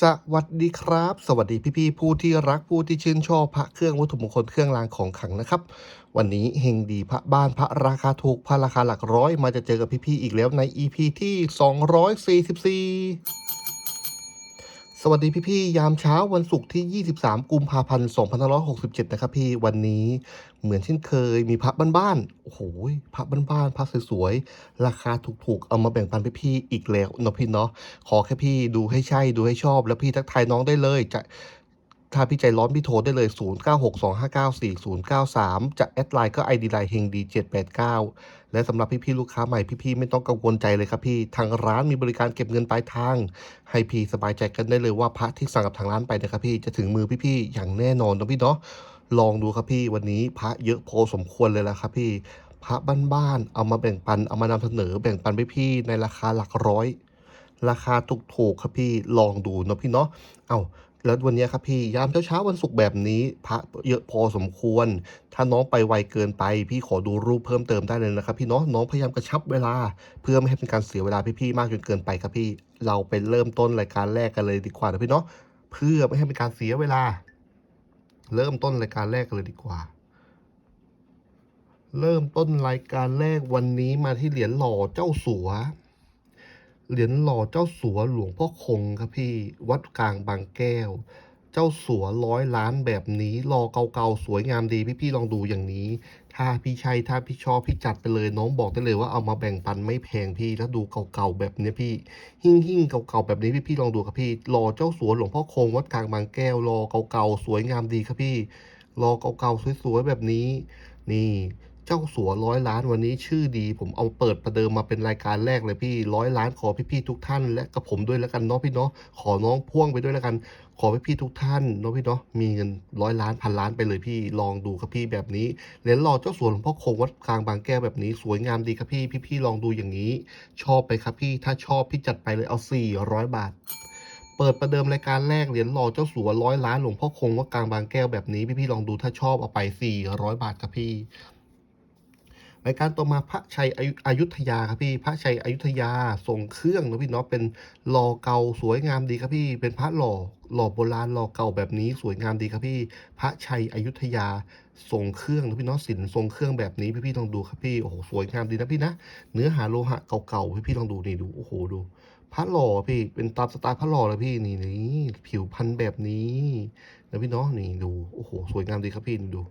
สวัสดีครับ สวัสดีพี่ๆผู้ที่รักผู้ที่ชื่นชอบพระเครื่องวัตถุมงคลเครื่องรางของขลังนะครับ วันนี้เฮงดีพระบ้านพระราคาถูกพระราคาหลักร้อยมาจะเจอกับพี่ๆอีกแล้วใน EP ที่ 244 สวัสดีพี่ ๆ ยามเช้าวันศุกร์ที่ 23 กุมภาพันธ์ 2567 นะครับพี่วันนี้เหมือนเช่นเคยมีพระบ้านๆ โอ้โหพระบ้านๆ พระสวยๆ ราคาถูกๆ เอามาแบ่งปันพี่ๆ อีกแล้วเนาะพี่เนาะ ขอแค่พี่ดูให้ใช่ดูให้ชอบ แล้วพี่ทักทายน้องได้เลยจะถ้าพี่ใจร้อนพี่โทรได้เลย 0962594093 จะแอดไลน์ก็ ID ไลน์เฮงดี789 และสำหรับพี่ๆลูกค้าใหม่พี่ๆไม่ต้องกังวลใจเลยครับพี่ทางร้านมีบริการเก็บเงินปลายทาง ให้พี่สบายใจกันได้เลยว่าพระที่สั่งกับทางร้านไปนะครับพี่จะถึงมือพี่ๆอย่างแน่นอนนะพี่เนาะลองดูครับพี่วันนี้พระเยอะพอสมควรเลยละครับพี่พระบ้านๆเอามาแบ่งปันเอามานำเสนอแบ่งปันพี่ๆในราคาหลักร้อยราคาถูกๆครับพี่ลองดูเนาะพี่เนาะ เอา แล้ววันนี้ครับพี่ยามเช้าๆวันศุกร์แบบนี้พระเยอะพอสมควร ถ้าน้องไปไวเกินไป พี่ขอดูรูปเพิ่มเติมได้เลยนะครับ พี่เนาะน้องพยายามกระชับเวลา เพื่อไม่ให้เป็นการเสียเวลาพี่ๆมากจนเกินไปครับพี่ เราไปเริ่มต้นรายการแรกกันเลยดีกว่านะพี่เนาะเพื่อไม่ให้เป็นการเสียเวลา เริ่มต้นรายการแรกกันเลยดีกว่า เริ่มต้นรายการแรกวันนี้มาที่เหรียญหล่อเจ้าสัว เหรียญหล่อเจ้าสัวหลวงพ่อคงครับพี่วัดกลางบางแก้ว เจ้าสัวร้อยล้านแบบนี้รอเก่าๆสวยงามดีพี่ๆลองดูอย่างนี้ ถ้าพี่ใช่ถ้าพี่ชอบพี่จัดไปเลยน้องบอกได้เลยว่าเอามาแบ่งปันไม่แพงพี่แล้วดูเก่าๆแบบนี้พี่ หิ่งหิ่งเก่าๆแบบนี้พี่ๆลองดูครับพี่รอเจ้าสัวหลวงพ่อคงวัดกลางบางแก้วรอเก่าๆสวยงามดีครับพี่รอเก่าๆสวยๆแบบนี้ นี่ เจ้าสัวร้อยล้านวันนี้ชื่อดี ผมเอาเปิดประเดิมมาเป็นรายการแรกเลยพี่ร้อยล้านขอพี่ๆทุกท่าน และกับผมด้วยแล้วกันเนาะพี่เนาะขอน้องพ่วงไปด้วยแล้วกัน ขอพี่ๆทุกท่านเนาะพี่เนาะมีเงินร้อยล้านพันล้านไปเลยพี่ลองดูครับพี่แบบนี้เหรียญหล่อเจ้าสัวหลวงพ่อคงวัดกลางบางแก้วแบบนี้สวยงามดีครับพี่พี่ๆลองดูอย่างนี้ ชอบไปครับพี่ถ้าชอบพี่จัดไปเลยเอา400บาทเปิดประเดิมรายการแรกเหรียญหล่อเจ้าสัวร้อยล้านหลวงพ่อคงวัดกลางบางแก้วแบบนี้พี่ๆลองดูถ้าชอบเอาไป 400 บาทครับพี่ รายการต่อมาพระชัยอยุอยุธยาครับพี่พระชัยอายุธยาส่งเครื่องนะพี่เนาะเป็นหล่อเก่าสวยงามดีครับพี่ เป็นพระหล่อหล่อโบราณหล่อเก่าแบบนี้สวยงามดีครับพี่ พระชัยอยุธยาส่งเครื่องนะพี่เนาะสินทรงเครื่องแบบนี้พี่พี่ลองดูครับพี่โอ้โหสวยงามดีนะพี่นะเนื้อหาโลหะเก่าๆพี่พี่ลองดูนี่ดูโอ้โหดูพระหล่อพี่เป็นตามสไตล์พระหล่อเลยพี่นี่นี่ผิวพันธุ์แบบนี้นะพี่เนาะนี่ดูโอ้โหสวยงามดีครับพี่ดู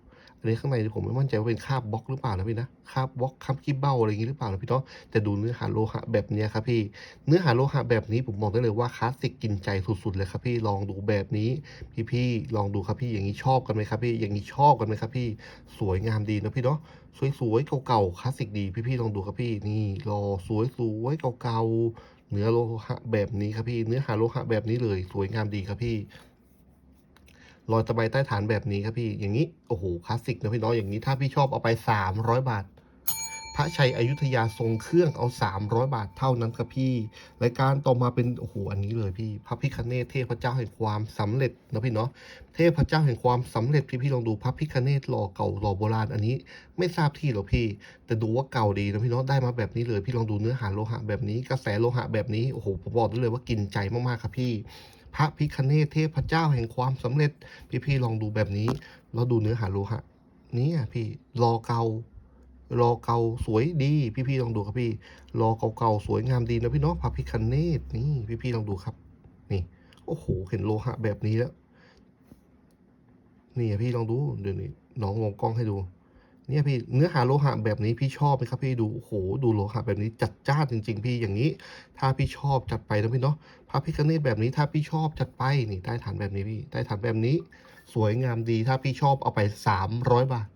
อันนี้ข้างในผมไม่มั่นใจว่าเป็นคาบบล็อกหรือเปล่านะพี่นะคาบบล็อกคาบกิ๊บเบ้าอะไรอย่างนี้หรือเปล่านะพี่เนาะแต่ดูเนื้อหาโลหะแบบนี้ครับพี่ เนื้อหาโลหะแบบนี้ผมบอกได้เลยว่าคลาสสิกกินใจสุดๆเลยครับพี่ลองดูแบบนี้ พี่ๆลองดูครับพี่อย่างนี้ชอบกันไหมครับพี่อย่างนี้ชอบกันไหมครับพี่สวยงามดีนะพี่เนาะสวยๆเก่าๆคลาสสิกดีพี่ๆลองดูครับพี่นี่รอสวยๆเก่าๆเนื้อโลหะแบบนี้ครับพี่ เนื้อหาโลหะแบบนี้เลย สวยงามดีครับพี่ รอยตะไบใต้ฐานแบบนี้ครับพี่ อย่างนี้ โอ้โห คลาสสิกนะพี่น้อง อย่างนี้ถ้าพี่ชอบเอาไป 300 บาท พระชัยอยุธยาทรงเครื่องเอา 300 บาทเท่านั้นครับพี่ รายการต่อมาเป็น โอ้โห อันนี้เลยพี่ พระพิคเนศเทพเจ้าแห่งความสำเร็จนะพี่เนาะ เทพเจ้าแห่งความสำเร็จพี่พี่ลองดูพระพิคเนศหล่อเก่าหล่อโบราณอันนี้ ไม่ทราบที่หรอพี่ แต่ดูว่าเก่าดีนะพี่เนาะ ได้มาแบบนี้เลย พี่ลองดูเนื้อหาโลหะแบบนี้ กระแสโลหะแบบนี้ โอ้โห ผมบอกได้เลยว่ากินใจมากๆครับพี่ พระพิคเนศเทพเจ้าแห่งความสำเร็จ พี่ๆลองดูแบบนี้ แล้วดูเนื้อหาโลหะนี่พี่รอเก่ารอเก่าสวยดีพี่ๆลองดูครับพี่รอเก่าๆสวยงามดีนะพี่เนาะพระพิคเนศนี่พี่ๆลองดูครับ นี่โอ้โหเห็นโลหะแบบนี้แล้วนี่พี่ลองดูเดี๋ยวนี้น้องมองกล้องให้ดู เนี่ยพี่เนื้อหาโลหะแบบนี้พี่ชอบไหมครับพี่ดูโอ้โหดูโลหะแบบนี้จัดจ้านจริง ๆ พี่อย่างนี้ ถ้าพี่ชอบจัดไปนะพี่เนาะพระพิคเนตแบบนี้ถ้าพี่ชอบจัดไปนี่ใต้ฐานแบบนี้พี่ใต้ฐานแบบนี้ สวยงามดีถ้าพี่ชอบเอาไปสามร้อยบาท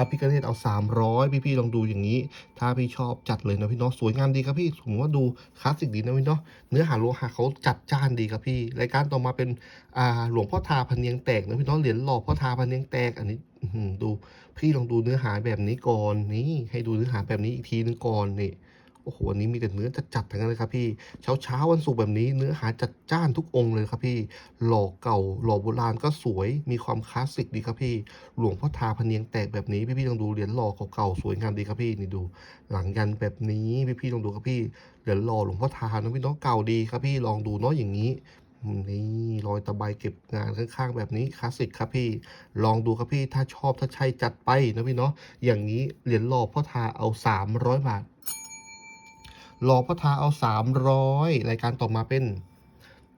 ระพิคเนตเอาสามร้อยพี่พี่ๆลองดูอย่างนี้ ถ้าพี่ชอบจัดเลยนะพี่เนาะสวยงามดีครับพี่ผมว่าดูคลาสสิกดีนะพี่เนาะเนื้อหาโลหะเขาจัดจ้านดีครับพี่รายการต่อมาเป็นอ่าหลวงพ่อทาพันเนียงแตกนะพี่เนาะเหรียญหล่อพ่อทาพันเนียงแตกอันนี้ดูพี่ลองดูเนื้อหาแบบนี้ก่อนนี่ให้ดูเนื้อหาแบบนี้อีกทีนึงก่อนนี่ โอ้โหอันนี้มีแต่เนื้อจัดๆทั้งนั้นเลยครับพี่เช้าเช้าวันศุกร์แบบนี้เนื้อหาจัดจ้านทุกองค์เลยครับพี่ หล่อเก่าหล่อโบราณก็สวยมีความคลาสสิกดีครับพี่ หลวงพ่อทาพเนียงแตกแบบนี้พี่ๆลองดูเหรียญหล่อเก่าๆสวยงามดีครับพี่นี่ดู หลังยันแบบนี้พี่ๆลองดูครับพี่เหรียญหล่อหลวงพ่อทานะพี่น้องเก่าดีครับพี่ลองดูเนาะอย่างนี้นี่รอยตะไบเก็บงานข้างๆแบบนี้คลาสสิกครับพี่ ลองดูครับพี่ถ้าชอบถ้าใช่จัดไปนะพี่เนาะอย่างนี้เหรียญหล่อพ่อทาเอา 300 บาท หล่อพ่อทาเอา300รายการต่อมาเป็น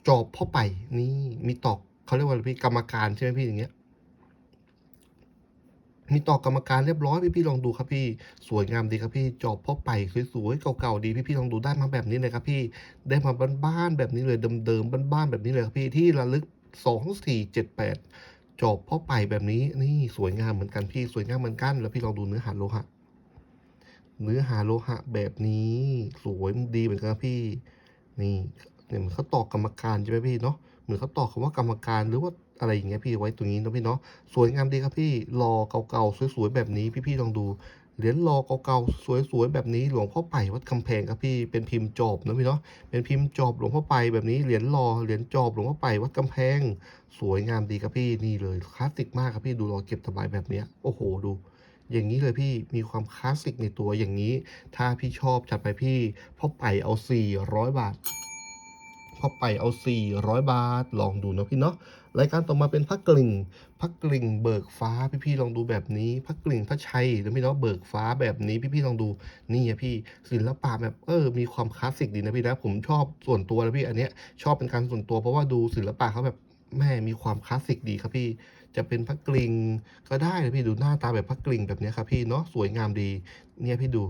จอบพ่อไปนี่มีตอกเขาเรียกว่าพี่กรรมการใช่ไหมพี่อย่างเงี้ย มีตอกกรรมการเรียบร้อยพี่พี่ลองดูครับพี่สวยงามดีครับพี่จอบพ่อไปสวยๆเก่าๆดีพี่พี่ลองดูได้มาแบบนี้เลยครับพี่ได้มาบ้านๆแบบนี้เลยเดิมๆบ้านๆแบบนี้เลยครับพี่ที่ระลึกสองสี่เจ็ดแปดจอบพ่อไปแบบนี้นี่สวยงามเหมือนกันพี่สวยงามเหมือนกัน แล้วพี่ลองดูเนื้อหาโลหะ เนื้อหาโลหะแบบนี้สวยดีเหมือนกันพี่ นี่เนี่ยเหมือนเขาตอกกรรมการใช่ไหมพี่เนาะเหมือนเขาตอกคำว่ากรรมการหรือว่าอะไรอย่างเงี้ยพี่ไว้ตรงนี้นะพี่เนาะสวยงามดีครับพี่รอเก่าๆสวยๆแบบนี้พี่ๆลองดูเหรียญรอเก่าๆสวยๆแบบนี้หลวงพ่อไปวัดคำแพงครับพี่เป็นพิมพ์จอบนะพี่เนาะเป็นพิมพ์จอบหลวงพ่อไปแบบนี้เหรียญรอเหรียญจอบหลวงพ่อไปวัดกำแพง สวยงามดีครับพี่นี่เลยคลาสสิกมากครับพี่ดูรอเก็บสบายแบบเนี้ยโอ้โหดู อย่างนี้เลยพี่มีความคลาสสิกในตัวอย่างนี้ ถ้าพี่ชอบจัดไปพี่พ่อไปเอา400 บาทพ่อไปเอา 400 บาท ลองดูนะพี่เนาะรายการต่อมาเป็นพักกลิ่งพักกลิ่งเบิกฟ้าพี่ๆลองดูแบบนี้พักกลิ่งพระชัยนะพี่เนาะเบิกฟ้าแบบนี้พี่ๆลองดูนี่อะพี่ศิลปะแบบเออมีความคลาสสิกดีนะพี่นะผมชอบส่วนตัวนะพี่อันเนี้ยชอบเป็นการส่วนตัวเพราะว่าดูศิลปะเขาแบบ แม่มีความคลาสสิกดีครับพี่ จะเป็นพักกลิ่งก็ได้นะพี่ดูหน้าตาแบบพักกลิ่งแบบนี้ครับพี่เนาะสวยงามดี เนี่ยพี่ดู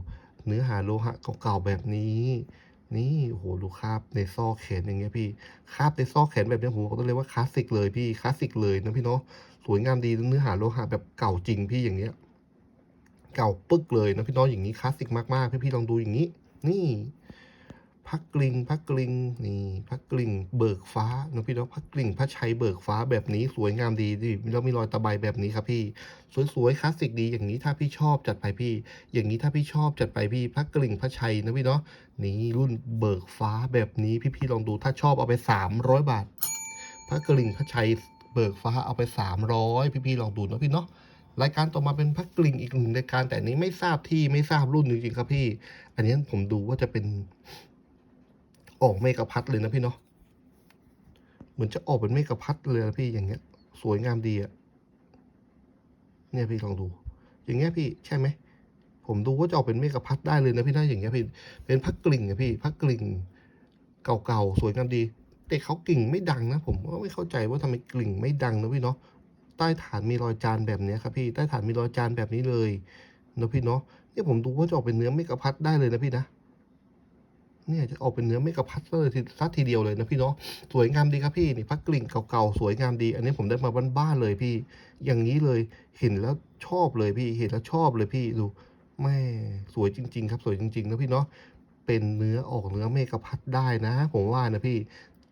เนื้อหาโลหะเก่าๆแบบนี้นี่โอ้โหดูคราบในซอกแขนอย่างเงี้ยพี่คราบในซอกแขนแบบนี้ผมบอกได้เลยว่าคลาสสิกเลยพี่คลาสสิกเลยนะพี่เนาะสวยงามดีเนื้อหาโลหะแบบเก่าจริงพี่อย่างเงี้ย เก่าปึ๊กเลยนะพี่เน้องอย่างนี้คลาสสิกมากๆพี่พี่ๆลองดูอย่างนี้ นี่ พักกลิงพักกลิงนี่พักกลิงเบิกฟ้านะพี่เน้องพักกลิงพระชัยเบิกฟ้าแบบนี้สวยงามดีดิแล้วมีรอยตะไบแบบนี้ครับพี่สวยๆคลาสสิกดีอย่างนี้ถ้าพี่ชอบจัดไปพี่ อย่างนี้ถ้าพี่ชอบจัดไปพี่พักกลิ่งพระชัยนะพี่เนาะนี่รุ่นเบิกฟ้าแบบนี้พี่ๆลองดูถ้าชอบเอาไป 300 บาทพักกลิ่งพระชัยเบิกฟ้าเอาไป 300 พี่ๆลองดูนะพี่เนาะรายการต่อมาเป็นพักกลิ่งอีกหนึ่งรายการแต่นี้ไม่ทราบที่ไม่ทราบรุ่นจริงๆครับพี่ อันนี้ผมดูว่าจะเป็น ออกเมกะพัดเลยนะพี่เนาะเหมือนจะออกเป็นเมกะพัดเลยนะพี่อย่างเงี้ย สวยงามดีอะเนี่ยพี่ลองดู อย่างเงี้ยพี่ใช่ไหมผมดูว่าจะออกเป็นเมกะพัดได้เลยนะพี่นะอย่างเงี้ยพี่เป็นพักกลิ่งอะพี่พักกลิ่งเก่าๆสวยงามดี แต่เขากลิ่งไม่ดังนะ ผมก็ไม่เข้าใจว่าทำไมกลิ่งไม่ดังนะพี่เนาะใต้ฐานมีรอยจานแบบเนี้ยครับพี่ใต้ฐานมีรอยจานแบบนี้เลยนะพี่เนาะเนี่ยผมดูว่าจะออกเป็นเนื้อเมกะพัดได้เลยนะพี่นะ เนี่ยจะออกเป็นเนื้อเมกะพัดเลยทีสักทีเดียวเลยนะพี่เนาะสวยงามดีครับพี่นี่พักกลิ่งเก่าๆสวยงามดี อันนี้ผมได้มาบ้านๆเลยพี่ อย่างนี้เลยเห็นแล้วชอบเลยพี่เห็นแล้วชอบเลยพี่ดูแม่สวยจริง ๆ ครับสวยจริงๆนะพี่เนาะเป็นเนื้อออกเนื้อเมกะพัดได้นะ ผมว่านะพี่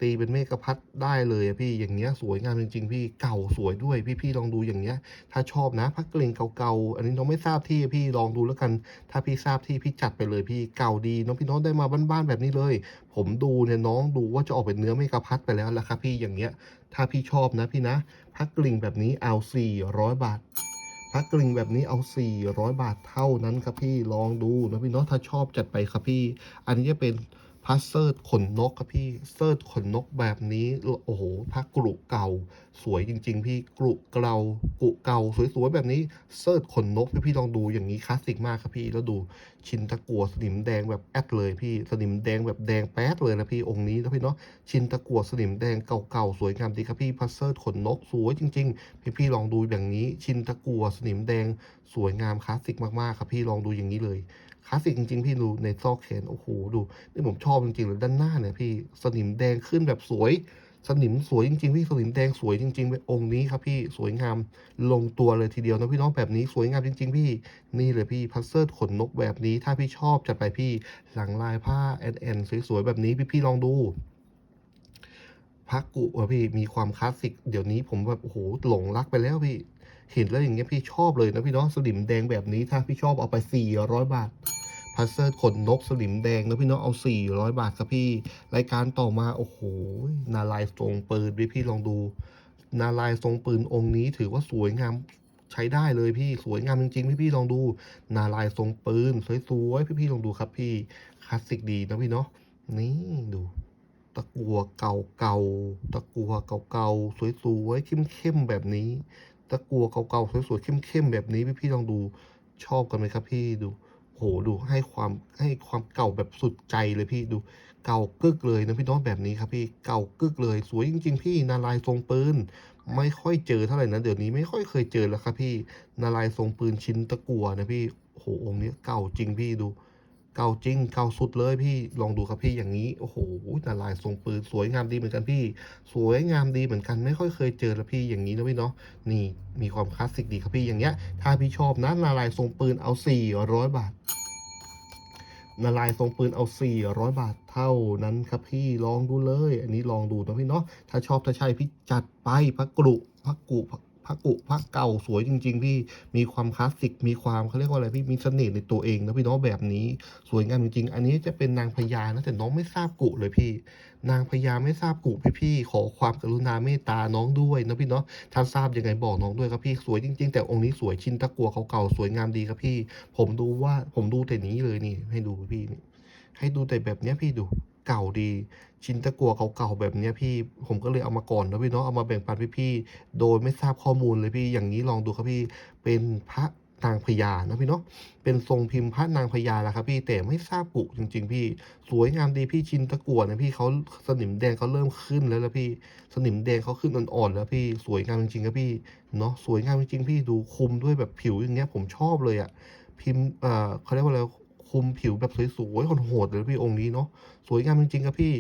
ตีเป็นเมกะพัดได้เลยอะพี่อย่างเงี้ยสวยงามจริงๆ พี่เก่าสวยด้วยพี่ๆลองดูอย่างเงี้ย ถ้าชอบนะพักกลิ่งเก่าๆอันนี้น้องไม่ทราบที่พี่ลองดูแล้วกัน ถ้าพี่ทราบที่พี่จัดไปเลยพี่เก่าดีน้องพี่น้องได้มาบ้านๆแบบนี้เลย ผมดูเนี่ยน้องดูว่าจะออกเป็นเนื้อเมกะพัดไปแล้วละครับพี่อย่างเงี้ย ถ้าพี่ชอบนะพี่นะพักกลิ่งแบบนี้เอา400 บาทพักกลิ่งแบบนี้เอา 400 บาทเท่านั้นครับพี่ลองดูนะพี่เนาะถ้าชอบจัดไปครับพี่ อันนี้จะเป็น พัสเซิร์ตขนนกครับพี่เซิร์ตขนนกแบบนี้โอ้โหพักกรุเก่า สวยจริง ๆ พี่กรุเกลากรุเก่าสวยๆแบบนี้เซิร์ตขนนกพี่พี่ลองดูอย่างนี้คลาสสิกมากครับพี่แล้วดูชินตะกัวสนิมแดงแบบแอดเลยพี่สนิมแดงแบบแดงแป๊ดเลยนะพี่องค์นี้นะพี่เนาะชินตะกัวสนิมแดงเก่าๆสวยงามดีครับพี่พัสเซิร์ขนนกสวยจริง ๆ พี่พี่ลองดูอย่างนี้ชินตะกัวสนิมแดงสวยงามคลาสสิกมากๆครับพี่ลองดูอย่างนี้เลย คลาสสิกจริง ๆ พี่ดูในซอกแขนโอ้โหดูนี่ผมชอบจริงๆเลยด้านหน้าเนี่ยพี่สนิมแดงขึ้นแบบสวย สนิมสวยจริงๆพี่สนิมแดงสวยจริงๆเป็นองค์นี้ครับพี่สวยงามลงตัวเลยทีเดียวนะพี่น้องแบบนี้สวยงามจริง ๆ พี่นี่เลยพี่พัสเซิร์ขนนกแบบนี้ ถ้าพี่ชอบจัดไปพี่หลังลายผ้าแอนแอนสวยๆแบบนี้พี่ๆลองดูพักกุอะพี่มีความคลาสสิกเดี๋ยวนี้ผมแบบโอ้โหหลงรักไปแล้วพี่ เห็นแล้วอย่างเงี้ยพี่ชอบเลยนะพี่เนาะสลิมแดงแบบนี้ถ้าพี่ชอบเอาไป 400 บาทพัซเซิลขนนกสลิมแดงนะพี่เนาะเอาสี่ร้อยบาทครับพี่ รายการต่อมาโอ้โหนาลายทรงปืนพี่พี่ลองดู นาลายทรงปืนองค์นี้ถือว่าสวยงามใช้ได้เลยพี่สวยงามจริงๆ พี่พี่ลองดู นาลายทรงปืนสวยๆพี่พี่ลองดูครับพี่คลาสสิกดีนะพี่เนาะนี่ดู ตะกัวเก่าๆตะกัวเก่าๆสวยๆเข้มๆแบบนี้ ตะกัวเก่าๆสวยๆเข้มๆแบบนี้พี่พี่ลองดูชอบกันไหมครับพี่ดูโหดูให้ความให้ความเก่าแบบสุดใจเลยพี่ดูเก่ากึกเลยนะพี่น้องแบบนี้ครับพี่เก่ากึกเลย สวยจริง ๆ พี่นาลายทรงปืนไม่ค่อยเจอเท่าไหร่นะเดี๋ยวนี้ไม่ค่อยเคยเจอแล้วครับพี่นาลายทรงปืนชิ้นตะกัวนะพี่โหองค์นี้เก่าจริงพี่ดู เก่าจริงเก่าสุดเลยพี่ลองดูครับพี่อย่างนี้โอ้โหนาลายทรงปืนสวยงามดีเหมือนกันพี่ สวยงามดีเหมือนกันไม่ค่อยเคยเจอล้วพี่อย่างนี้นะพี่เนาะนี่มีความคลาสสิกดีครับพี่อย่างเงี้ย ถ้าพี่ชอบนะนาลายทรงปืนเอา400บาทนาลายทรงปืนเอา 400 บาทเท่านั้นครับพี่ลองดูเลย อันนี้ลองดูนะพี่เนาะถ้าชอบถ้าใช่พี่จัดไปพระกรุพระกุพระ พระกุพระเก่าสวยจริง ๆ พี่มีความคลาสสิกมีความเขาเรียกว่าอะไรพี่มีเสน่ห์ในตัวเองนะพี่เนาะแบบนี้ สวยงามจริงๆ อันนี้จะเป็นนางพญานะแต่น้องไม่ทราบกุเลยพี่ นางพญาไม่ทราบกุพี่พี่ๆขอความกรุณาเมตตาน้องด้วยนะพี่เนาะถ้าทราบยังไงบอกน้องด้วยครับพี่สวยจริง ๆ แต่องค์นี้สวยชินตะกัวเขาเก่าสวยงามดีครับพี่ ผมดูว่าผมดูแต่นี้เลยนี่ ให้ดูพี่นี่ให้ดูแต่แบบเนี้ยพี่ดู เก่าดี ชินตะกัวเก่าๆแบบเนี้ยพี่ ผมก็เลยเอามาก่อนนะพี่เนาะเอามาแบ่งปันพี่ๆโดยไม่ทราบข้อมูลเลยพี่อย่างนี้ลองดูครับพี่เป็นพระนางพญานะพี่เนาะ เป็นทรงพิมพ์พระนางพญาแหละครับพี่แต่ไม่ทราบกุจริง ๆ พี่ สวยงามดีพี่ชินตะกัวนะพี่เขาสนิมแดงเขาเริ่มขึ้นแล้วละพี่ สนิมแดงเขาขึ้นอ่อนๆแล้วพี่สวยงามจริงๆครับพี่เนาะสวยงามจริงๆพี่ดูคุมด้วยแบบผิวอย่างเงี้ยผมชอบเลยอะพิมพ์เอ่อเขาเรียกว่าอะไร คุมผิวแบบสวยๆโหดๆเลยพี่องค์นี้เนาะสวยงามจริงๆครับพี่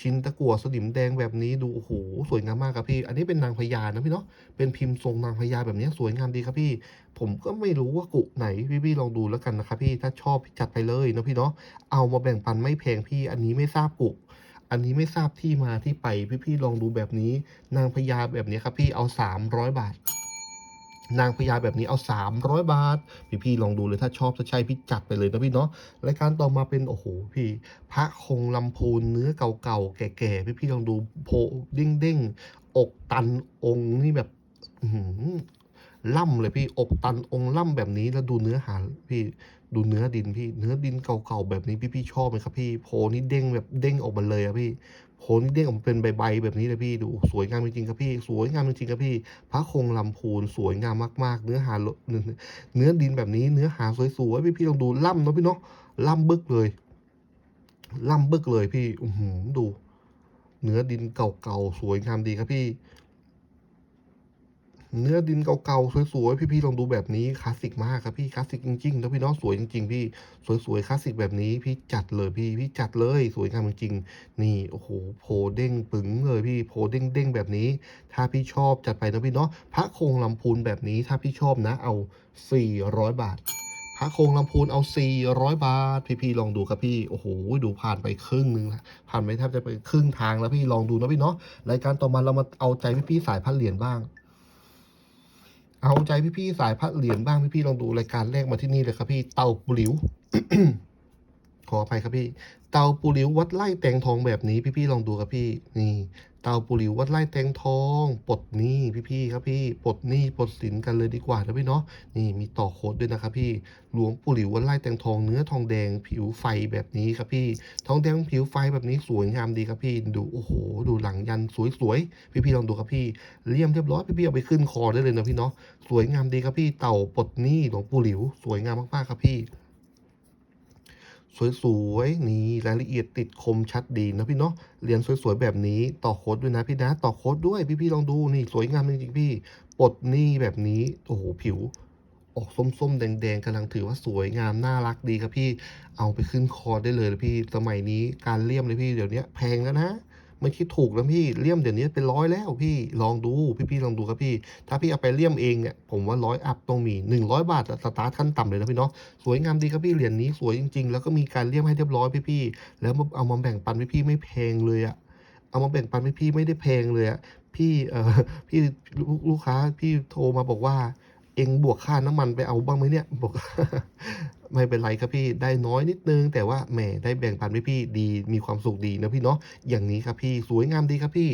ชิ้นตะกั่วสนิมแดงแบบนี้ดูโอ้โหสวยงามมากครับพี่ อันนี้เป็นนางพญานะพี่เนาะเป็นพิมพ์ทรงนางพญาแบบนี้สวยงามดีครับพี่ ผมก็ไม่รู้ว่ากุไหนพี่ๆลองดูแล้วกันนะครับพี่ถ้าชอบจัดไปเลยนะพี่เนาะเอามาแบ่งปันไม่แพงพี่ อันนี้ไม่ทราบกุอันนี้ไม่ทราบที่มาที่ไปพี่ๆลองดูแบบนี้ นางพญาแบบนี้ครับพี่เอาสามร้อยบาท นางพญาแบบนี้เอา 300 บาท พี่พี่ลองดูเลยถ้าชอบถ้าใช่พี่จัดไปเลยนะพี่เนาะรายการต่อมาเป็นโอ้โหพี่ พระคงลำพูนเนื้อเก่าๆแก่ๆพี่พี่ลองดูโพเด้งๆอกตันองค์นี่แบบหืล่ำเลยพี่อกตันองค์ล่ำแบบนี้แล้วดูเนื้อหาพี่ดูเนื้อดินพี่ เนื้อดินเก่าๆแบบนี้พี่พี่ชอบไหมครับพี่โพนี่เด้งแบบเด้งออกมาเลยอะพี่ โพนี่เด้งออกมาเป็นใบๆแบบนี้เลยพี่ดูสวยงามจริงๆครับพี่ สวยงามจริงๆครับพี่ พระคงลำพูนสวยงามมากๆ เนื้อหาเนื้อดินแบบนี้เนื้อหาสวยๆพี่พี่ลองดูล่ำเนาะพี่เนาะล่ำบึกเลยล่ำบึกเลยพี่อืดู เนื้อดินเก่าๆสวยงามดีครับพี่ เนื้อดินเก่าๆสวยๆพี่ๆลองดูแบบนี้คลาสสิกมากครับพี่คลาสสิกจริงๆแล้วพี่เน้องสวยจริง ๆ พี่สวยๆคลาสสิกแบบนี้พี่จัดเลยพี่พี่จัดเลยสวยงามจริงๆนี่โอ้โหโพเด้งปึ๋งเลยพี่โพเด้งเด้งๆแบบนี้ ถ้าพี่ชอบจัดไปนะพี่เนาะพระโคงลำพูนแบบนี้ถ้าพี่ชอบนะเอา 400 บาทพระโคงลำพูนเอา 400 บาท พี่ ๆ ลองดูครับพี่ โอ้โห ดูผ่านไปครึ่งนึงละผ่านไปแทบจะไปครึ่งทางแล้วพี่ลองดูนะพี่เนาะ รายการต่อมาเรามาเอาใจพี่ๆสายพัดเหรียญบ้าง เอาใจพี่ๆสายพระเหรียญบ้างพี่ๆลองดูรายการแรกมาที่นี่เลยครับพี่เต่าปลิว ขออภัยครับพี่ เตาปูหลิววัดไล่แตงทองแบบนี้พี่ๆลองดูครับพี่ นี่ เตาปูหลิววัดไล่แตงทองปลดหนี้พี่ๆครับพี่ปลดหนี้ปลดสินกันเลยดีกว่านะพี่เนาะนี่มีต่อโค้ดด้วยนะครับพี่หลวงปู่หลิววัดไล่แตงทองเนื้อทองแดงผิวไฟแบบนี้ครับพี่ ทองแดงผิวไฟแบบนี้สวยงามดีครับพี่ ดูโอ้โห ดูหลังยันสวยๆพี่ๆลองดูครับพี่เลี่ยมเรียบร้อยพี่ๆเอาไปขึ้นคอได้เลยนะพี่เนาะสวยงามดีครับพี่เต่าปลดหนี้หลวงปูหลิว สวยงามมากๆครับพี่ สวยๆนี่รายละเอียดติดคมชัดดีนะพี่เนาะเรียนสวยๆแบบนี้ต่อโค้ดด้วยนะพี่นะต่อโค้ดด้วยพี่ๆลองดูนี่สวยงามจริงๆพี่ปลดหนี่แบบนี้โอ้โหผิวออกส้มๆ แดงๆกำลังถือว่าสวยงามน่ารักดีครับพี่เอาไปขึ้นคอได้เลยพี่สมัยนี้การเลี่ยมเลยพี่เดี๋ยวนี้แพงแล้วนะ ไม่คิดถูกแล้วพี่เลี่ยมเดี๋ยวนี้เป็นร้อยแล้วพี่ลองดูพี่ๆลองดูครับพี่ ถ้าพี่เอาไปเลี่ยมเองเนี่ยผมว่าร้อยอัพต้องมีหนึ่งร้อยบาทสตาร์ทขั้นต่ำเลยนะพี่เนาะสวยงามดีครับพี่เหรียญนี้สวยจริง ๆ แล้วก็มีการเลี่ยมให้เรียบร้อยพี่ๆแล้วเอามาแบ่งปันพี่ๆไม่แพงเลยอะเอามาแบ่งปันพี่ๆไม่ได้แพงเลยอะพี่เออพี่ลูกลูกค้าพี่โทรมาบอกว่าเองบวกค่าน้ำมันไปเอาบ้างไหมเนี่ยบอก ไม่เป็นไรครับพี่ได้น้อยนิดนึง แต่ว่าแหมได้แบ่งปันให้พี่ดีมีความสุขดีนะพี่เนาะอย่างนี้ครับพี่สวยงามดีครับพี่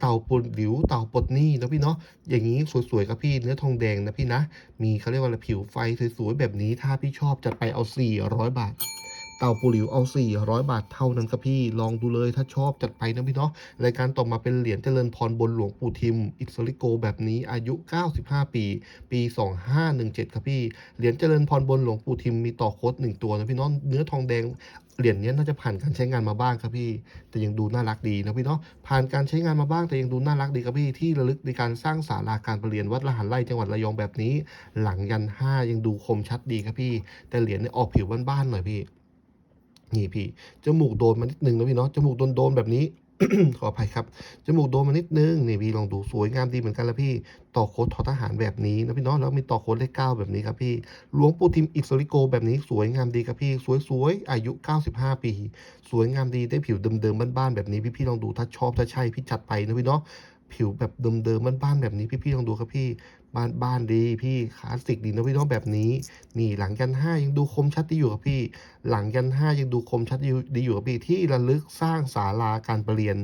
เต่าปนหลิวเต่าปดนี้นะพี่เนาะอย่างนี้สวยๆครับพี่เนื้อทองแดงนะพี่นะ มีเขาเรียกว่าอะไรผิวไฟสวยๆแบบนี้ถ้าพี่ชอบจัดไปเอา 400 บาท เต่าปูหลิวเอา 400 บาทเท่านั้นครับพี่ลองดูเลยถ้าชอบจัดไปนะพี่เนาะรายการต่อมาเป็นเหรียญเจริญพรบนหลวงปู่ทิม อิสริโกแบบนี้อายุ 95 ปี ปี 2517 ครับพี่เหรียญเจริญพรบนหลวงปู่ทิมมีต่อโคดหนึ่งตัวนะพี่เน้องเนื้อทองแดงเหรียญนี้น่าจะผ่านการใช้งานมาบ้างครับพี่ แต่ยังดูน่ารักดีนะพี่เนาะผ่านการใช้งานมาบ้างแต่ยังดูน่ารักดีครับพี่ที่ระลึกในการสร้างศาลาการประเรียนวัดละหันไร่จังหวัดระยองแบบนี้ หลังยันห้ายังดูคมชัดดีครับพี่ แต่เหรียญเนี่ยออกผิวบ้านๆหน่อยพี่ นี่พี่จมูกโดนมานิดนึงนะพี่เนาะจมูกโดนโดนแบบนี้ ขออภัยครับจมูกโดนมานิดนึงนี่พี่ลองดูสวยงามดีเหมือนกันละพี่ต่อโค้ดทอทหารแบบนี้นะพี่เนาะแล้วมีต่อโค้ดเลขเก้าแบบนี้ครับพี่หลวงปู่ทิมอิสริโกแบบนี้สวยงามดีครับพี่สวยๆอายุ 95 ปี สวยงามดีได้ผิวเดิมๆบ้านๆแบบนี้พี่ๆลองดูถ้าชอบถ้าใช่พี่จัดไปนะพี่เนาะผิวแบบเดิมๆบ้านๆแบบนี้พี่ๆลองดูครับพี่ บ้านบ้านดีพี่คลาสสิกดีนะพี่เนาะแบบนี้ นี่หลังยันห้ายังดูคมชัดดีอยู่ครับพี่ หลังยันห้ายังดูคมชัดดีอยู่ดีอยู่ครับพี่ที่ระลึกสร้างศาลาการประเรียน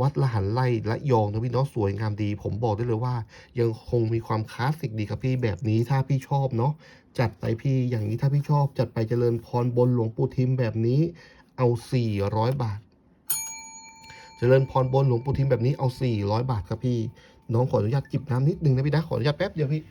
วัดละหันไล่และยองนะพี่เนาะสวยงามดี ผมบอกได้เลยว่า ยังคงมีความคลาสสิกดีครับพี่แบบนี้ถ้าพี่ชอบเนาะจัดไปพี่อย่างนี้ถ้าพี่ชอบ จัดไปเจริญพรบนหลวงปู่ทิมแบบนี้ เอา 400 บาท เจริญพรบนหลวงปู่ทิมแบบนี้เอา 400 บาทครับพี่ น้องขออนุญาตจิบน้ำนิดนึงนะพี่นะขออนุญาตแป๊บเดียวพี่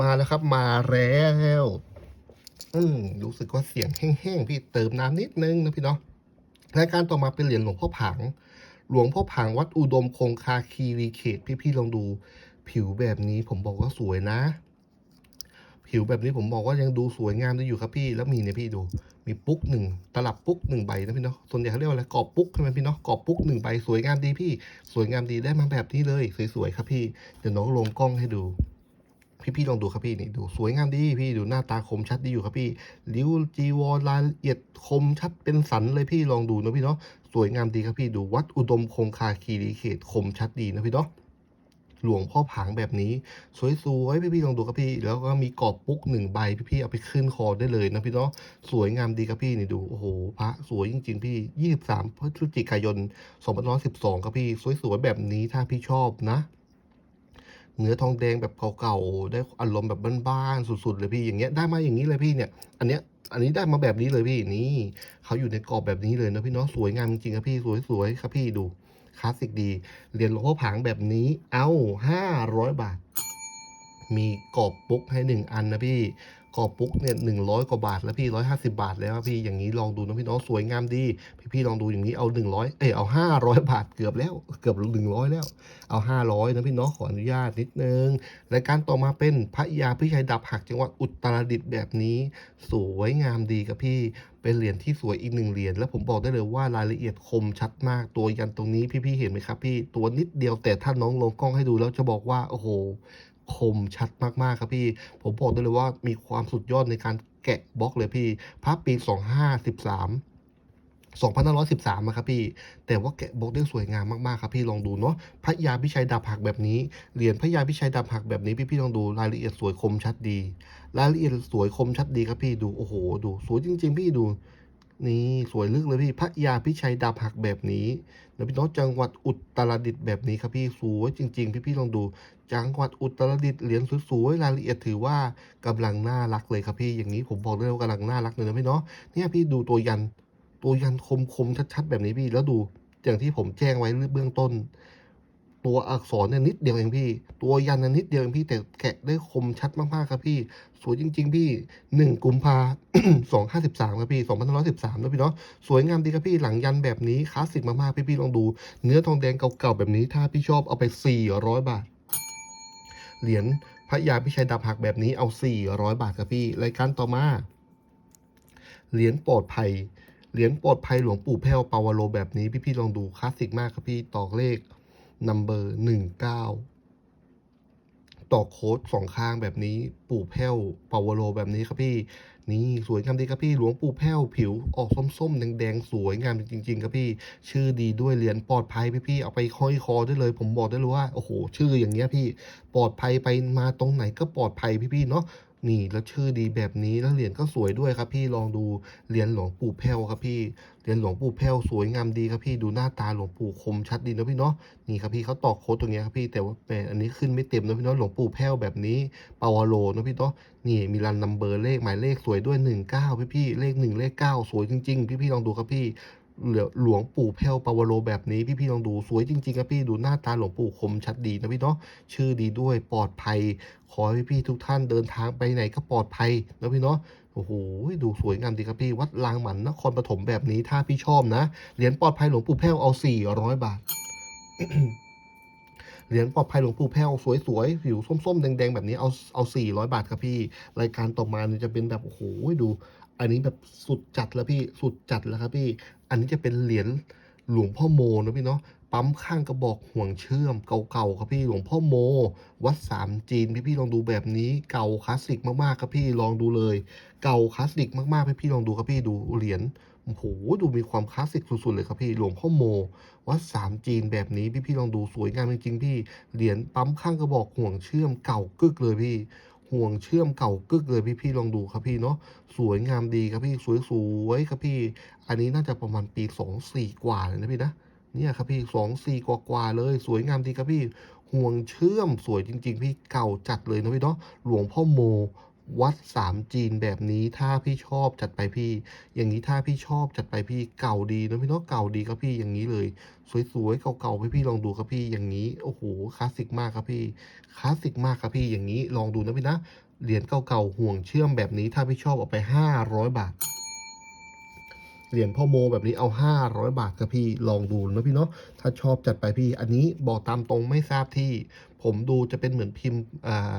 มาแล้วครับ มาแล้วอืมรู้สึกว่าเสียงแห้งๆ พี่เติมน้ำนิดนึงนะพี่เนาะรายการต่อมาเป็นเหรียญหลวงพ่อผังหลวงพ่อผังวัดอุดมคงคาคีรีเขต พี่ๆลองดู ผิวแบบนี้ผมบอกว่าสวยนะ ผิวแบบนี้ผมบอกว่ายังดูสวยงามได้อยู่ครับพี่ แล้วมีเนี่ยพี่ดู มีปุ๊กหนึ่งตลับปุ๊กหนึ่งใบนะพี่เนาะ ส่วนใหญ่เขาเรียกว่าอะไร กรอบปุ๊กใช่ไหมพี่เนาะ กรอบปุ๊กหนึ่งใบสวยงามดีพี่ สวยงามดีได้มาแบบนี้เลย สวยๆครับพี่ เดี๋ยวน้องลงกล้องให้ดูพี่พี่ๆลองดูครับพี่นี่ดูสวยงามดีพี่ดูหน้าตาคมชัดดีอยู่ครับพี่ริ้วจีวรรายละเอียดคมชัดเป็นสันเลยพี่ลองดูนะพี่เนาะสวยงามดีครับพี่ดูวัดอุดมคงคาคีรีเขตคมชัดดีนะพี่เนาะ หลวงพ่อผางแบบนี้ สวยๆพี่ๆลองดูครับพี่ แล้วก็มีกรอบปุ๊กหนึ่งใบพี่พี่ๆเอาไปขึ้นคอได้เลยนะพี่เนาะสวยงามดีครับพี่นี่ดูโอ้โหพระสวยจริงๆพี่ 23พฤศจิกายน2512ครับพี่ สวยๆแบบนี้ถ้าพี่ชอบนะเนื้อทองแดงแบบเก่าๆ ได้อารมณ์แบบบ้านๆ สุดๆ เลยพี่ อย่างเงี้ย ได้มาอย่างนี้เลยพี่เนี่ย อันเนี้ย อันนี้ได้มาแบบนี้เลยพี่ นี่ เขาอยู่ในกรอบแบบนี้เลยนะพี่เนาะ สวยงามจริงๆครับพี่ สวยๆ ครับพี่ดู คลาสสิกดีเหรียญหลวงพ่อผางแบบนี้เอาห้าร้อยบาท มีกรอบปุ๊กให้หนึ่งอันนะพี่ กรอบปุ๊กเนี่ยหนึ่งร้อยกว่าบาทแล้วพี่ร้อยห้าสิบาทแล้วพี่อย่างนี้ลองดูนะพี่น้องสวยงามดี พี่พี่ๆลองดูอย่างนี้เอาหนึ่งร้อยเอยเอาห้าร้อยบาทเกือบแล้วเกือบหนึ่งร้อยแล้ว เอาห้าร้อยนะพี่น้องขออนุญาตนิดนึงรายการต่อมาเป็นพระยาพิชัยดับหักจังหวัดอุตรดิตถ์แบบนี้ สวยงามดีครับพี่เป็นเหรียญที่สวยอีกหนึ่งเหรียญแล้วผมบอกได้เลยว่ารายละเอียดคมชัดมากตัวยันตรงนี้พี่ๆเห็นไหมครับพี่ตัวนิดเดียวแต่ถ้าน้องลงกล้องให้ดูแล้วจะบอกว่าโอ้โห คมชัดมากๆครับพี่ ผมบอกได้เลยว่ามีความสุดยอดในการแกะบล็อกเลยพี่พระปี 2513 2513อะครับพี่ แต่ว่าแกะบล็อกได้สวยงามมากๆครับพี่ลองดูเนาะพระยาพิชัยดาบหักแบบนี้เหรียญพระยาพิชัยดาบหักแบบนี้พี่ๆลองดูรายละเอียดสวยคมชัดดี รายละเอียดสวยคมชัดดีครับพี่ดูโอ้โห ดูสวยจริง ๆ พี่ดูนี่สวยลึกเลยพี่พระยาพิชัยดาบหักแบบนี้แล้วพี่น้องจังหวัดอุตรดิตถ์แบบนี้ครับพี่สวยจริง ๆ พี่ๆลองดู จังหวัดอุตรดิตถ์เหรียญสวยๆรายละเอียดถือว่ากำลังน่ารักเลยครับพี่อย่างนี้ผมบอกได้ว่ากำลังน่ารักเลยนะพี่เนาะเนี่ยพี่ดูตัวยันตัวยันคมคมๆชัดๆแบบนี้พี่แล้วดูอย่างที่ผมแจ้งไว้เบื้องต้น ตัวอักษรเนี่ยนิดเดียวเองพี่ ตัวยันเนี่ยนิดเดียวเองพี่แต่แกะได้คมชัดมากๆครับพี่ สวยจริง ๆ พี่หนึ่งกุมภาสองห้าสิบสามครับพี่สองพันร้อยสิบสามนะพี่เนาะสวยงามดีครับพี่หลังยันแบบนี้คลาสสิกมากๆพี่ๆลองดู เนื้อทองแดงเก่าๆแบบนี้ถ้าพี่ชอบเอาไปสี่ร้อยบาท เหรียญพระยาพิชัยดาบหักแบบนี้เอา 400 บาทครับพี่ รายการต่อมา เหรียญปลอดภัย เหรียญปลอดภัยหลวงปู่แพ้วปาวโลแบบนี้พี่ๆลองดูคลาสสิกมากครับพี่ ตอกเลขนัมเบอร์หนึ่งเก้า ตอกโค้ดสองข้างแบบนี้ ปู่แพ้วเปาวโลแบบนี้ครับพี่ นี่สวยงามดีครับพี่หลวงปู่แพ้วผิวออกส้มๆ แดงๆ สวยงามจริง ๆ ครับพี่ ชื่อดีด้วยเหรียญปลอดภัยพี่พี่ๆเอาไปห้อยคอได้เลย ผมบอกได้เลยว่าโอ้โหชื่ออย่างเงี้ยพี่ปลอดภัยไปมาตรงไหนก็ปลอดภัยพี่ๆเนาะ นี่แล้วชื่อดีแบบนี้แล้วเหรียญก็สวยด้วยครับ พี่ลองดูเหรียญหลวงปู่แพ้วครับพี่เหรียญหลวงปู่แพ้วสวยงามดีครับพี่ดูหน้าตาหลวงปู่คมชัดดีนะพี่เนาะนี่ครับพี่เขาตอกโค้ดตรงเนี้ยครับพี่แต่ว่าแหมอันนี้ขึ้นไม่เต็มนะพี่เนาะหลวงปู่แพ้วแบบนี้ปาวโลนะพี่เนาะนี่มีรันนัมเบอร์เลขหมายเลขสวยด้วยหนึ่งเก้าพี่พี่เลขหนึ่งเลขเก้าสวยจริงๆ พี่พี่ลองดูครับพี่ หลหลวงปู่แพ้วปาวโลแบบนี้พี่ๆลองดูสวยจริงๆครับพี่ดูหน้าตาหลวงปู่คมชัดดีนะพี่เนาะชื่อดีด้วยปลอดภัย ขอให้พี่ๆทุกท่านเดินทางไปไหนก็ปลอดภัยนะพี่เนาะโอ้โหดูสวยงามดีครับพี่วัดลางหมันนครปฐมแบบนี้ถ้าพี่ชอบนะเหรียญปลอดภัยหลวงปู่แพ้วเอา400บาทเหรียญปลอดภัยหลวงปู่แพ้วสวยๆผิวส้มๆแดงๆแบบนี้เอาเอา400บาทครับพี่ รายการต่อมาจะเป็นแบบโอ้โหดู อันนี้แบบสุดจัดแล้วพี่สุดจัดแล้วครับพี่ อันนี้จะเป็นเหรียญหลวงพ่อโมนะพี่เนาะปั๊มข้างกระบอกห่วงเชื่อมเก่าๆครับพี่หลวงพ่อโม วัดสามจีนพี่พี่ลองดูแบบนี้เก่าคลาสสิกมากๆครับพี่ลองดูเลย เก่าคลาสสิกมากๆพี่พี่ลองดูครับพี่ดูเหรียญโอ้โหดูมีความคลาสสิกสุดๆเลยครับพี่หลวงพ่อโม วัดสามจีนแบบนี้พี่พี่ลองดูสวยงามจริงๆพี่เหรียญปั๊มข้างกระบอกห่วงเชื่อมเก่ากึกเลยพี่ ห่วงเชื่อมเก่ากึกเลยพี่พี่ลองดูครับพี่เนาะสวยงามดีครับพี่สวยสวยครับพี่ อันนี้น่าจะประมาณปีสองสี่กว่าเลยนะพี่นะเนี่ยครับพี่สองสี่กว่าๆเลย สวยงามดีครับพี่ห่วงเชื่อมสวยจริง ๆ พี่เก่าจัดเลยนะพี่เนาะหลวงพ่อโม วัดสามจีนแบบนี้ถ้าพี่ชอบจัดไปพี่ อย่างนี้ถ้าพี่ชอบจัดไปพี่เก่าดีนะพี่เนาะเก่าดีครับพี่อย่างนี้เลย สวยๆเก่าๆพี่พี่ลองดูครับพี่อย่างนี้โอ้โหคลาสสิกมากครับพี่คลาสสิกมากครับพี่อย่างนี้ลองดูนะพี่นะเหรียญเก่าๆห่วงเชื่อมแบบนี้ถ้าพี่ชอบเอาไป 500 บาทเหรียญพ่อโมแบบนี้เอา 500 บาทครับพี่ลองดูนะพี่เนาะถ้าชอบจัดไปพี่ อันนี้บอกตามตรงไม่ทราบที่ ผมดูจะเป็นเหมือนพิมพ์อ่า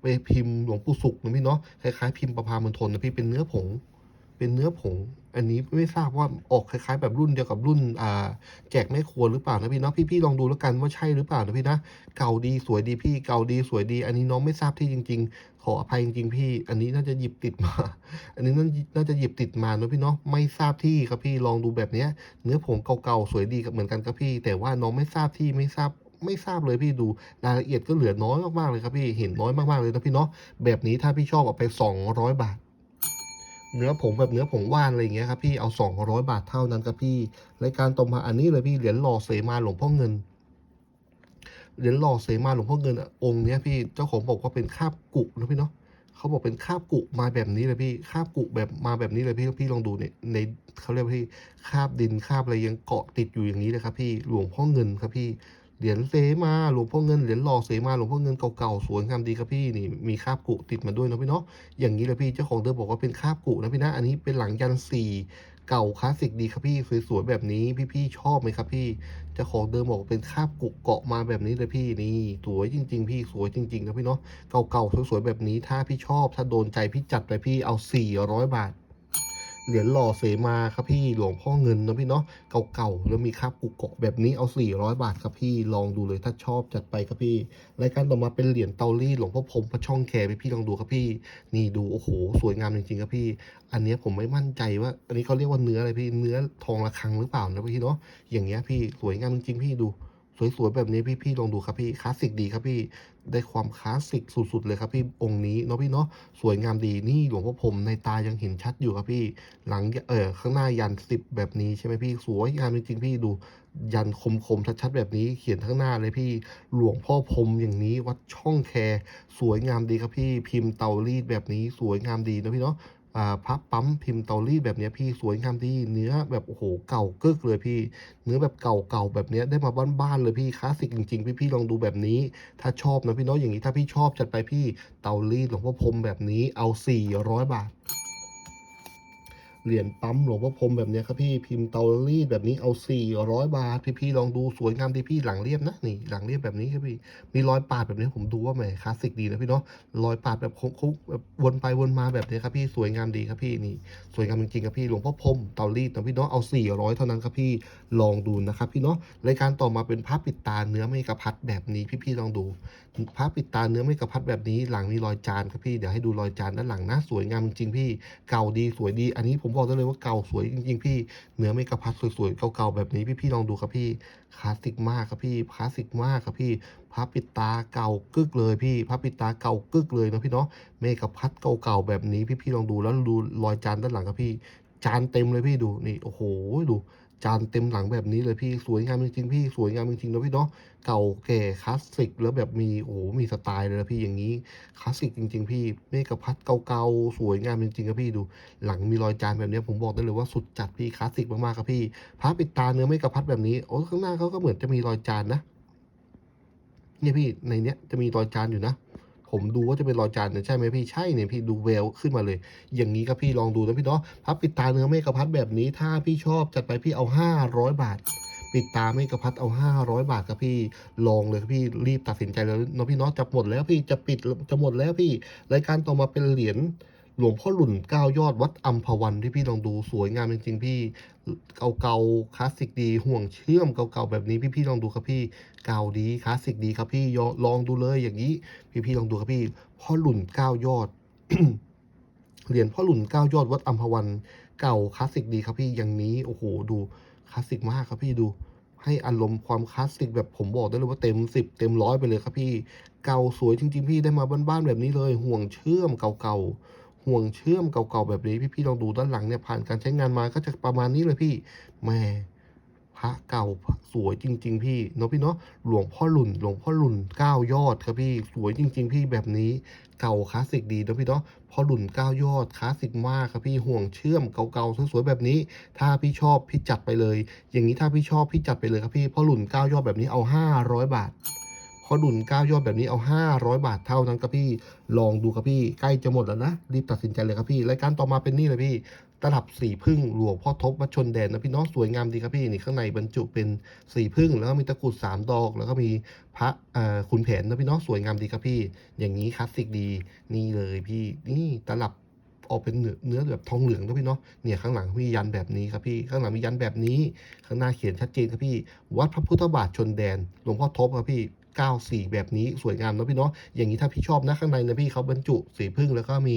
ไปพิมพ์หลวงปู่สุขนะพี่เนาะคล้ายๆพิมพ์ประพามณฑลนะพี่เป็นเนื้อผง เป็นเนื้อผง อันนี้ไม่ทราบว่าออกคล้ายๆ แบบรุ่นเดียวกับรุ่นอ่าแจกแม่ครัวหรือเปล่านะพี่เนาะพี่ๆลองดูแล้วกันว่าใช่หรือเปล่านะพี่นะเก่าดีสวยดีพี่เก่าดีสวยดี อันนี้น้องไม่ทราบที่จริง ๆ ขออภัยจริงๆ พี่ อันนี้น่าจะหยิบติดมา อันนี้น่าจะหยิบติดมาเนะพี่เนาะไม่ทราบที่ครับพี่ลองดูแบบเนี้ยเนื้อผงเก่าๆสวยดีกับเหมือนกันครับพี่ แต่ว่าน้องไม่ทราบที่ไม่ทราบ ไม่ทราบเลยพี่ดูรายละเอียดก็เหลือน้อยมากๆเลยครับพี่เห็นน้อยมากๆเลยนะพี่เนาะแบบนี้ถ้าพี่ชอบเอาไป 200 บาท เนื้อผงแบบเนื้อผงว่านอะไรอย่างเงี้ยครับพี่เอา 200 บาทเท่านั้นครับพี่รายการต่อมาอันนี้เลยพี่เหรียญหล่อเสมาหลวงพ่อเงินเหรียญหล่อเสมาหลวงพ่อเงินอะองค์เนี้ยพี่เจ้าของบอกว่าเป็นคาบกุนะพี่เนาะเขาบอกเป็นคาบกุมาแบบนี้เลยพี่คาบกุแบบมาแบบนี้เลยพี่พี่ลองดูเนี่ยในเขาเรียกว่าพี่คาบดินคาบอะไรยังเกาะติดอยู่อย่างนี้เลยครับพี่หลวงพ่อเงินครับพี่ เหรียญเสมาหลวงพ่อเงินเหรียญหล่อเสมาหลวงพ่อเงินเก่าๆสวยงามดีครับพี่นี่มีคาบกุติดมาด้วยนะพี่เนาะอย่างนี้เลยพี่เจ้าของเดิมบอกว่าเป็นคาบกุนะพี่นะอันนี้เป็นหลังยันสี่เก่าคลาสสิกดีครับพี่สวยๆแบบนี้พี่ๆชอบไหมครับพี่เจ้าของเดิมบอกว่าเป็นคาบกุเกาะมาแบบนี้เลยพี่นี่สวยจริง ๆ พี่สวยจริงๆครับพี่เนาะเก่าๆสวยๆแบบนี้ถ้าพี่ชอบ ถ้าโดนใจพี่จัดไปพี่เอา400บาท เหรียญหล่อเสมาครับพี่หลวงพ่อเงินนะพี่เนาะเก่าๆแล้วมีคาบกุเกาะแบบนี้เอา 400 บาทครับพี่ลองดูเลยถ้าชอบจัดไปครับพี่รายการต่อมาเป็นเหรียญเตาลี่หลวงพ่อพรมพระช่องแคร์พี่พี่ลองดูครับพี่ นี่ดูโอ้โหสวยงามจริงๆครับพี่ อันนี้ผมไม่มั่นใจว่า อันนี้เขาเรียกว่าเนื้ออะไรพี่เนื้อทองระฆังหรือเปล่านะพี่เนาะอย่างเงี้ยพี่สวยงามจริงๆพี่ดู สวยๆแบบนี้พี่พี่ลองดูครับพี่คลาสสิกดีครับพี่ได้ความคลาสสิกสุดๆเลยครับพี่องค์นี้เนาะพี่เนาะสวยงามดีนี่หลวงพ่อพรมในตายังเห็นชัดอยู่ครับพี่ หลังเออข้างหน้ายันสิบแบบนี้ใช่ไหมพี่สวยงามจริงๆพี่ดูยันคมๆชัดๆแบบนี้เขียนข้างหน้าเลยพี่หลวงพ่อพรมอย่างนี้วัดช่องแคสวยงามดีครับพี่พิมพ์เตารีดแบบนี้สวยงามดีนะพี่เนาะ พับปั๊มพิมพ์เตารีดแบบนี้พี่สวยงามดีเนื้อแบบโอ้โหเก่ากึกเลยพี่ เนื้อแบบเก่าๆแบบนี้ได้มาบ้านๆเลยพี่คลาสสิกจริงๆ พี่ๆลองดูแบบนี้ ถ้าชอบนะพี่เนาะอย่างนี้ถ้าพี่ชอบจัดไปพี่เตารีดหลวงพ่อพรมแบบนี้เอา 400 บาท เหรียญปั๊มหลวงพ่อพรมแบบนี้ครับพี่พิมพ์เตารีดแบบนี้เอาสี่ร้อยบาทพี่พี่ลองดูสวยงามดีพี่หลังเรียบนะนี่หลังเรียบแบบนี้ครับพี่มีรอยปาดแบบนี้ผมดูว่าแหมคลาสสิกดีนะพี่เนาะรอยปาดแบบโค้งแบบวนไปวนมาแบบนี้ครับพี่สวยงามดีครับพี่นี่สวยงามจริงๆครับพี่หลวงพ่อพรมเตารีดนะพี่เนาะเอาสี่ร้อยเท่านั้นครับพี่ลองดูนะครับพี่เนาะรายการต่อมาเป็นพระปิดตาเนื้อไม่กระพัดแบบนี้พี่ๆลองดูพระปิดตาเนื้อไม่กระพัดแบบนี้หลังมีรอยจานครับพี่เดี๋ยวให้ดูรอยจานด้านหลังนะสวยงามจริงพี่เก่าดีสวยดีอันนี้ผมบอกได้เลยว่าเก่าสวยจริง ๆ พี่เนื้อเมกะพัดสวยๆเก่าๆแบบนี้พี่ๆลองดูครับพี่คลาสสิกมากครับพี่คลาสสิกมากครับพี่พระปิดตาเก่ากึกเลยพี่พระปิดตาเก่ากึกเลยนะพี่เนาะเมกะพัดเก่าๆแบบนี้พี่ๆลองดูแล้วดูรอยจานด้านหลังครับพี่จานเต็มเลยพี่ดูนี่โอ้โหดู จานเต็มหลังแบบนี้เลยพี่สวยงามจริงๆพี่สวยงามจริงๆนะพี่เนาะเก่าแก่คลาสสิกแล้วแบบมีโอ้โหมีสไตล์เลยนะพี่อย่างนี้คลาสสิกจริง ๆ พี่เมกะพัดเก่าๆสวยงามจริงๆครับพี่ดู หลังมีรอยจานแบบนี้ผมบอกได้เลยว่าสุดจัดพี่คลาสสิกมากๆครับพี่พระปิดตาเนื้อเมกะพัดแบบนี้โอ้ข้างหน้าเขาก็เหมือนจะมีรอยจานนะเนี่ยพี่ในเนี้ยจะมีรอยจานอยู่นะ ผมดูว่าจะเป็นรอยจานเนี่ยใช่ไหมพี่ใช่เนี่ยพี่ดูแววขึ้นมาเลย อย่างนี้ครับพี่ลองดูนะพี่เนาะพับปิดตาเนื้อเมฆพัดแบบนี้ถ้าพี่ชอบจัดไปพี่เอาห้าร้อยบาทปิดตาเมฆพัดเอาห้าร้อยบาทครับพี่ลองเลยครับพี่รีบตัดสินใจแล้วเนาะพี่เนาะจะหมดแล้วพี่จะปิดจะหมดแล้วพี่รายการต่อมาเป็นเหรียญ หลวงพ่อหลุนเก้ายอดวัดอัมพวันที่พี่ลองดูสวยงามจริงๆพี่เก่าๆคลาสสิกดี ห่วงเชื่อมเก่าๆแบบนี้พี่ๆลองดูครับพี่เก่าดีคลาสสิกดีครับพี่ลองดูเลยอย่างนี้ พี่ๆลองดูครับพี่พ่อหลุนเก้ายอดเหรียญพ่อหลุนเก้ายอดวัดอัมพวัน เก่าคลาสสิกดีครับพี่อย่างนี้โอ้โหดูคลาสสิกมากครับพี่ดู ให้อารมณ์ความคลาสสิกแบบผมบอกได้เลยว่าเต็มสิบเต็มร้อยไปเลยครับพี่ เก่าสวยจริง ๆ พี่ได้มาบ้านๆแบบนี้เลย ห่วงเชื่อมเก่าๆ ห่วงเชื่อมเก่าๆแบบนี้พี่ๆลองดูด้านหลังเนี่ยผ่านการใช้งานมาก็จะประมาณนี้เลยพี่แม่พระเก่าสวยจริง ๆ พี่เนาะพี่เนาะหลวงพ่อหลุนหลวงพ่อหลุนเก้ายอดครับพี่สวยจริง ๆ พี่แบบนี้เก่าคลาสสิกดีเนาะพี่เนาะพ่อหลุนเก้ายอดคลาสสิกมากครับพี่ห่วงเชื่อมเก่าๆสวยๆแบบนี้ ถ้าพี่ชอบพี่จัดไปเลย อย่างนี้ถ้าพี่ชอบพี่จัดไปเลยครับพี่พ่อหลุนเก้ายอดแบบนี้เอาห้าร้อยบาท พอหลุ่นก้ายอดแบบนี้เอาห้าร้อยบาทเท่านั้นครับพี่ ลองดูครับพี่ ใกล้จะหมดแล้วนะ รีบตัดสินใจเลยครับพี่ รายการต่อมาเป็นนี่เลยพี่ ตลับสีพึ่งหลวงพ่อทบวัชนแดนนะพี่น้องสวยงามดีครับพี่ นี่ข้างในบรรจุเป็นสีพึ่ง แล้วก็มีตะกรุดสามดอก แล้วก็มีพระขุนแผนนะพี่น้องสวยงามดีครับพี่ อย่างนี้คลาสสิกดี นี่เลยพี่ นี่ตลับออกเป็นเนื้อเนื้อแบบทองเหลืองนะพี่เนาะ เนี่ยข้างหลังมียันแบบนี้ครับพี่ ข้างหลังมียันแบบนี้ ข้างหน้าเขียนชัดเจนครับพี่ วัดพระพุทธบาทชนแดน หลวงพ่อทบครับพี่ 94 แบบนี้สวยงามนะพี่เนาะอย่างนี้ถ้าพี่ชอบนะข้างในนะพี่เขาบรรจุสีพึ่งแล้วก็มี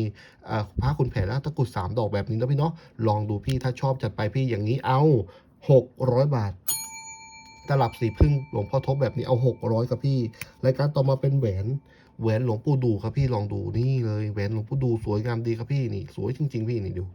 ผ้าคุณแผนแล้วตะกรุดสามดอกแบบนี้นะพี่เนาะลองดูพี่ถ้าชอบจัดไปพี่อย่างนี้เอาหกร้อยบาทตลับสีพึ่งหลวงพ่อทบแบบนี้เอาหกร้อยครับพี่รายการต่อมาเป็นแหวนแหวนหลวงปู่ดูครับพี่ลองดูนี่เลยแหวนหลวงปู่ดูสวยงามดีครับพี่นี่สวยจริง ๆ พี่นี่ดู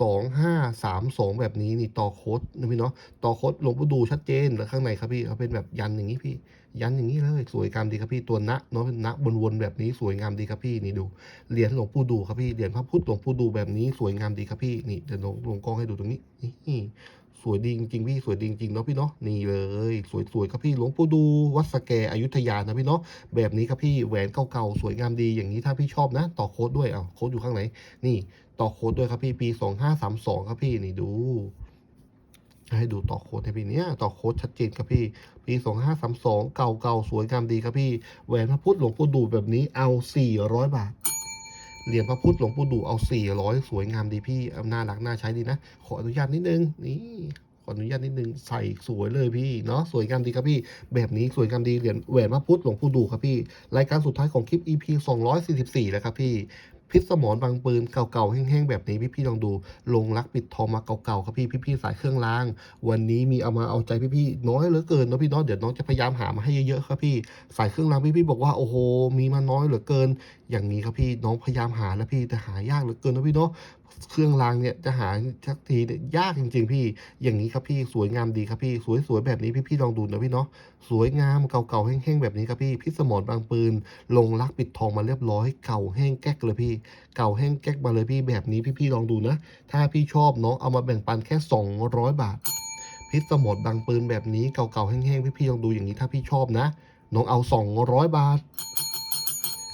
สองห้าสามสองแบบนี้นี่ต่อโค้ดนะพี่เนาะต่อโค้ดหลวงปู่ดูชัดเจนแล้วข้างในครับพี่เขาเป็นแบบยันอย่างนี้พี่ ยันอย่างนี้เลยสวยงามดีครับพี่ตัวนะเนาะเป็นนะวนๆแบบนี้สวยงามดีครับพี่นี่ดูเหรียญหลวงปู่ดูครับพี่เหรียญพระพุทธหลวงปู่ดูแบบนี้สวยงามดีครับพี่นี่เดี๋ยวลงลงกล้องให้ดูตรงนี้นี่สวยดีจริงพี่สวยดีจริงเนาะพี่เนาะนี่เลย สวยๆครับพี่หลวงปู่ดูวัดสแกอยุธยานะพี่เนาะแบบนี้ครับพี่แหวนเก่าๆสวยงามดีอย่างนี้ถ้าพี่ชอบนะ ต่อโค้ดด้วยอะโค้ดอยู่ข้างไหนนี่ ต่อโค้ดด้วยครับพี่ปีสองห้าสามสองครับพี่นี่ดู ให้ดูต่อโค้ดให้พี่เนี่ยต่อโค้ดชัดเจนครับพี่ ปีสองห้าสามสองเก่าเก่าๆสวยงามดีครับพี่ แหวนพระพุทธหลวงปู่ดูแบบนี้เอาสี่ร้อยบาท เหรียญพระพุทธหลวงปู่ดูเอาสี่ร้อยสวยงามดีพี่น่ารักน่าใช้ดีนะ ขออนุญาตนิดนึง นี่ขออนุญาตนิดนึงใส่สวยเลยพี่เนาะสวยงามดีครับพี่ แบบนี้สวยงามดีเหรียญแหวนพระพุทธหลวงปู่ดูครับพี่ รายการสุดท้ายของคลิป EP 244 แล้วครับพี่ พิษสมอนบางปืนเก่าๆแห้งๆแบบนี้พี่ๆลองดู ลงรักปิดทองมาเก่าๆครับพี่พี่ๆสายเครื่องราง วันนี้มีเอามาเอาใจพี่ๆน้อยเหลือเกินนะพี่น้องเดี๋ยวน้องจะพยายามหามาให้เยอะๆครับพี่สายเครื่องรางพี่ๆบอกว่าโอ้โหมีมาน้อยเหลือเกิน อย่างนี้ครับพี่น้องพยายามหาแล้วพี่แต่หายากเหลือเกินนะพี่เนาะ เครื่องรางเนี่ยจะหาสักทีเนี่ยยากจริง ๆ พี่ อย่างนี้ครับพี่สวยงามดีครับพี่ สวยๆแบบนี้พี่ๆลองดูนะพี่เนาะสวยงามเก่าๆแห้งๆแบบนี้ครับพี่พิษสมรบางปืน ลงรักปิดทองมาเรียบร้อย เก่าแห้งแก๊กเลยพี่ เก่าแห้งแก๊กมาเลยพี่แบบนี้พี่ๆลองดูนะ ถ้าพี่ชอบเน้องเอามาแบ่งปันแค่ 200 บาท พิษสมรบางปืนแบบนี้เก่าๆแห้งๆพี่ๆลองดูอย่างนี้ถ้าพี่ชอบนะน้องเอา 200 บาท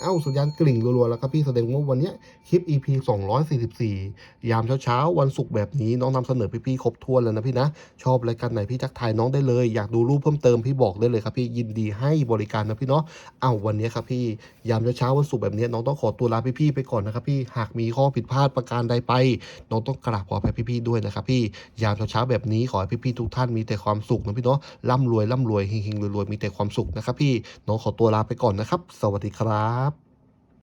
เอ้าสัญญาณกลิ่งรัวๆแล้วครับพี่แสดงว่าวันนี้ คลิป EP 244 ยามเช้าๆ วันศุกร์แบบนี้น้องนำเสนอพี่ๆครบถ้วนแล้วนะพี่นะ ชอบรายการไหนพี่ทักทายน้องได้เลย อยากดูรูปเพิ่มเติมพี่บอกได้เลยครับพี่ยินดีให้บริการนะพี่เนาะเอาวันนี้ครับพี่ยามเช้าๆวันศุกร์แบบนี้น้องต้องขอตัวลาพี่ๆไปก่อนนะครับพี่หากมีข้อผิดพลาดประการใดไป น้องต้องกราบขออภัยพี่ๆด้วยนะครับพี่ยามเช้าๆแบบนี้ขอให้พี่ๆทุกท่านมีแต่ความสุขนะพี่เนาะร่ำรวยร่ำรวยเฮงๆรวยๆมีแต่ความสุขนะครับพี่น้องขอตัวลาไปก่อนนะครับ สวัสดีครับ